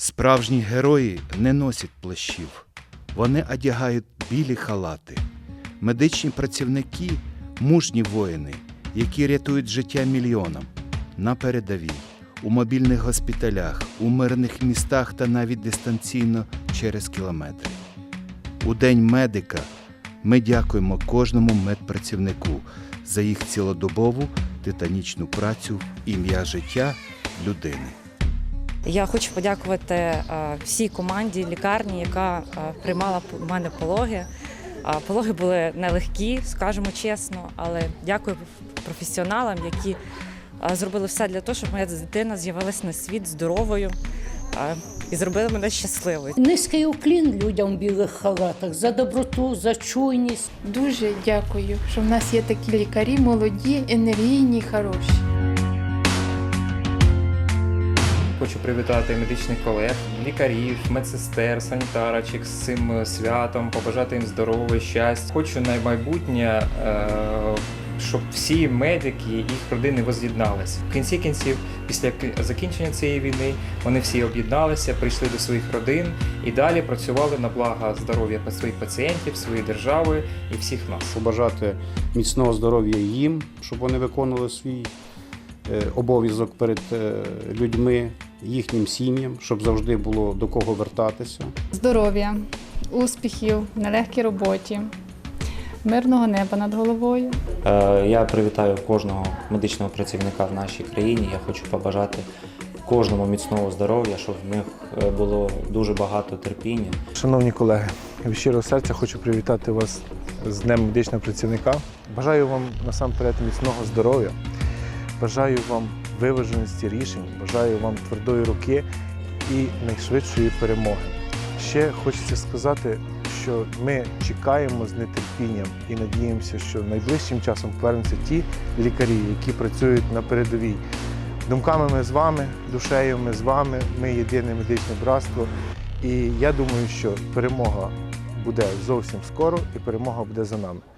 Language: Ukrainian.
Справжні герої не носять плащів, вони одягають білі халати. Медичні працівники мужні воїни, які рятують життя мільйонам на передовій, у мобільних госпіталях, у мирних містах та навіть дистанційно через кілометри. У День медика ми дякуємо кожному медпрацівнику за їх цілодобову титанічну працю ім'я життя людини. Я хочу подякувати е, всій команді лікарні, яка е, приймала в мене пологи. Пологи були нелегкі, скажімо чесно, але дякую професіоналам, які зробили все для того, щоб моя дитина з'явилася на світ здоровою і зробили мене щасливою. Низький уклін людям в білих халатах за доброту, за чуйність. Дуже дякую, що в нас є такі лікарі, молоді, енергійні, хороші. Хочу привітати медичних колег, лікарів, медсестер, санітарочок з цим е, святом, побажати їм здоров'я, щастя. Хочу на майбутнє, е, щоб всі медики і їх родини воз'єдналися. В кінці кінців, після закінчення цієї війни, вони всі об'єдналися, прийшли до своїх родин і далі працювали на благо здоров'я своїх пацієнтів, своєї держави і всіх нас. побажати міцного здоров'я їм, щоб вони виконували свій е, обов'язок перед людьми, їхнім сім'ям, щоб завжди було до кого вертатися. здоров'я, успіхів, нелегкій роботі, мирного неба над головою. Е, Я привітаю кожного медичного працівника в нашій країні. Я хочу побажати кожному міцного здоров'я, щоб в них е, було дуже багато терпіння. Шановні колеги, від щирого серця хочу привітати вас з Днем медичного працівника. Бажаю вам насамперед міцного здоров'я, бажаю вам виваженості рішень, бажаю вам твердої руки і найшвидшої перемоги. Ще хочеться сказати, що ми чекаємо з нетерпінням і надіємося, що найближчим часом повернуться ті лікарі, які працюють на передовій. Думками ми з вами, душею ми з вами, ми єдине медичне братство. І я думаю, що перемога буде зовсім скоро, і перемога буде за нами.